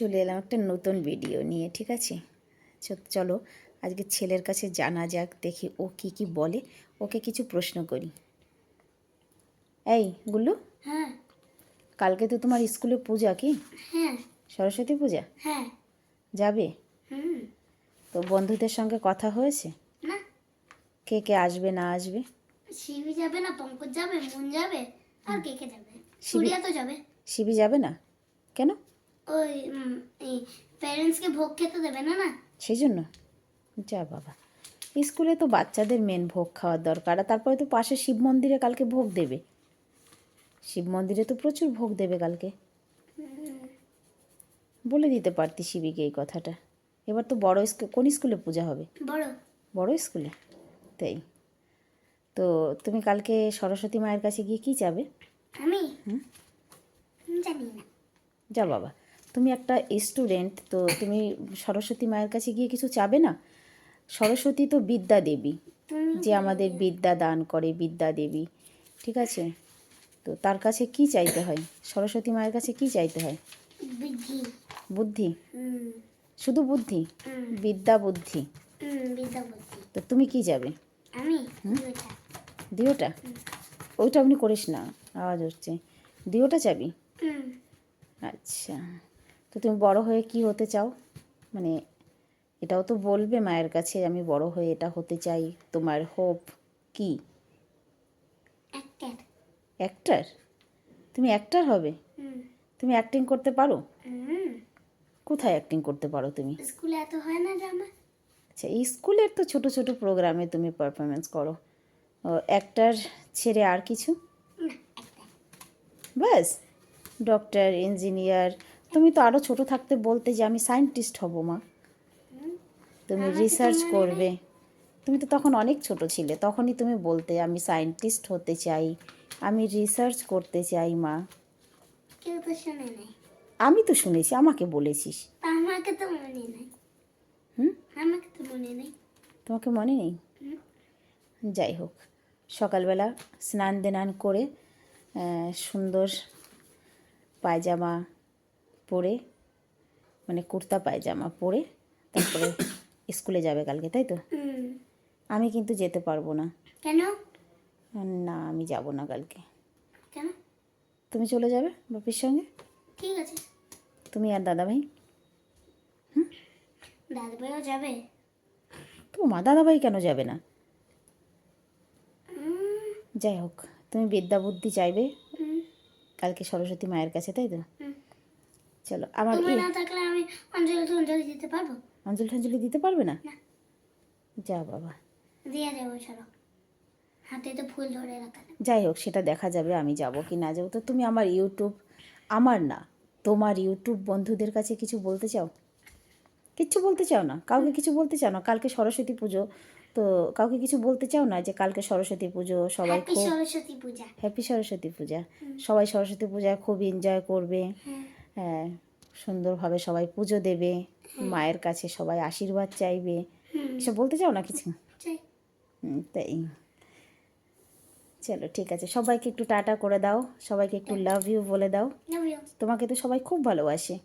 চলে এলাম একটা নতুন ভিডিও নিয়ে ঠিক আছে? চ- চলো আজকে ছেলের কাছে জানা যাক দেখি ও কি কি বলে। ওকে কিছু প্রশ্ন করি। এই গুল্লু? হ্যাঁ। কালকে তো তোমার স্কুলে পূজা কি? হ্যাঁ। সরস্বতী পূজা? হ্যাঁ। যাবে? হুম। তো বন্ধুদের সঙ্গে কথা হয়েছে? না। কে কে আসবে না আসবে? শিবি যাবে না পঙ্কজ যাবে মন যাবে আর কে কে যাবে? শিবি- তো যাবে। শিবি যাবে না? কেন? ওই প্যারেন্টসকে ভোগ খেতে দেবে না না? সেই জন্য যা বাবা। স্কুলে তো বাচ্চাদের মেন ভোগ খাওয়ার দরকার আর তারপরে তো পাশে শিব মন্দিরে কালকে ভোগ দেবে। শিব মন্দিরে তো প্রচুর ভোগ দেবে কালকে। বলে দিতে পারতি শিবিকে এই কথাটা। এবার তো বড় স্কুল কোন স্কুলে পূজা হবে? বড়। বড় স্কুলে? তাই। তো তুমি কালকে সরস্বতী মায়ের কাছে গিয়ে কী যাবে আমি? হুম, জানি না। যা বাবা। তুমি একটা স্টুডেন্ট তো তুমি সরস্বতী মায়ের কাছে গিয়ে কিছু চাবে না? সরস্বতী তো বিদ্যা দেবী যে আমাদের বিদ্যা দান করে বিদ্যা দেবী ঠিক আছে? তো তার কাছে কি চাইতে হয়? সরস্বতী মায়ের কাছে কি চাইতে হয়? বুদ্ধি। শুধু বুদ্ধি? বিদ্যা বুদ্ধি? হুম বিদ্যা বুদ্ধি। তো তুমি কি যাবে? দিওটা ওইটা আপনি করিস না আওয়াজ হচ্ছে। দিওটা চাবি? আচ্ছা। তো তুমি বড় হয়ে কি হতে চাও? মানে এটাও তো বলবে মায়ের কাছে আমি বড় হয়ে এটা হতে চাই। তোমার হোপ কি? অ্যাক্টার তুমি অ্যাক্টার হবে? তুমি অ্যাক্টিং করতে পারো? কোথায় অ্যাক্টিং করতে পারো তুমি? স্কুলে এত হয় না ড্রামা আচ্ছা এই স্কুলের তো ছোট ছোট প্রোগ্রামে তুমি পারফরমেন্স করো। অ্যাক্টার ছেড়ে আর কিছু? ব্যাস। ডক্টর ইঞ্জিনিয়ার তুমি তো আরও ছোট থাকতে বলতে যে আমি সায়েন্টিস্ট হব মা। তুমি রিসার্চ করবে। তুমি তো তখন অনেক ছোট ছিলে তখনই তুমি বলতে আমি সায়েন্টিস্ট হতে চাই আমি রিসার্চ করতে চাই মা। কেউ তো শোনে নাই। আমি তো শুনেছি আমাকে বলেছিস। আমাকে তো মনে নাই। হুম? আমাকে তো মনে নেই। তোমাকে মনে নেই? যাই হোক সকালবেলা স্নান দেনান করে সুন্দর পায়জামা পরে মানে কুর্তা পায়জামা পরে তারপরে স্কুলে যাবে কালকে তাই তো? আমি কিন্তু যেতে পারব না। কেন? না আমি যাব না কালকে। কেন? তুমি চলে যাবে বাপির সঙ্গে? ঠিক আছে। তুমি আর দাদাভাই? দাদা ভাইও যাবে। তো মা দাদাভাই কেন যাবে না? যাই হোক তুমি বিদ্যা বুদ্ধি চাইবে। কালকে সরস্বতী মায়ের কাছে তাই তো। চলো আমার তুমি না থাকলে আমি অঞ্জলি অঞ্জলি দিতে পারব? অঞ্জলি টঞ্জলি দিতে পারবে না? না। যা বাবা। দিয়ে দেবো চলো। হাতে তো ফুল ধরে রাখা যাই হোক সেটা দেখা যাবে আমি যাব কি না যাব। তো তুমি আমার ইউটিউব আমার না তোমার ইউটিউব বন্ধুদের কাছে কিছু বলতে চাও? কিচ্ছু বলতে চাও না? কাউকে কিছু বলতে চাও না? কালকে সরস্বতী পুজো তো কাউকে কিছু বলতে চাও না যে কালকে সরস্বতী পুজো সবাই হ্যাপি খুব সরস্বতী পূজা। হ্যাপি সরস্বতী পূজা। সবাই সরস্বতী পূজায় খুব এনজয় করবে। হ্যাঁ। সুন্দরভাবে সবাই পুজো দেবে মায়ের কাছে সবাই আশীর্বাদ চাইবে। এসব বলতে চাও না কিছু? তাই। চলো ঠিক আছে। সবাইকে একটু টাটা করে দাও। সবাইকে একটু লাভ ইউ বলে দাও। তোমাকে তো সবাই খুব ভালোবাসে।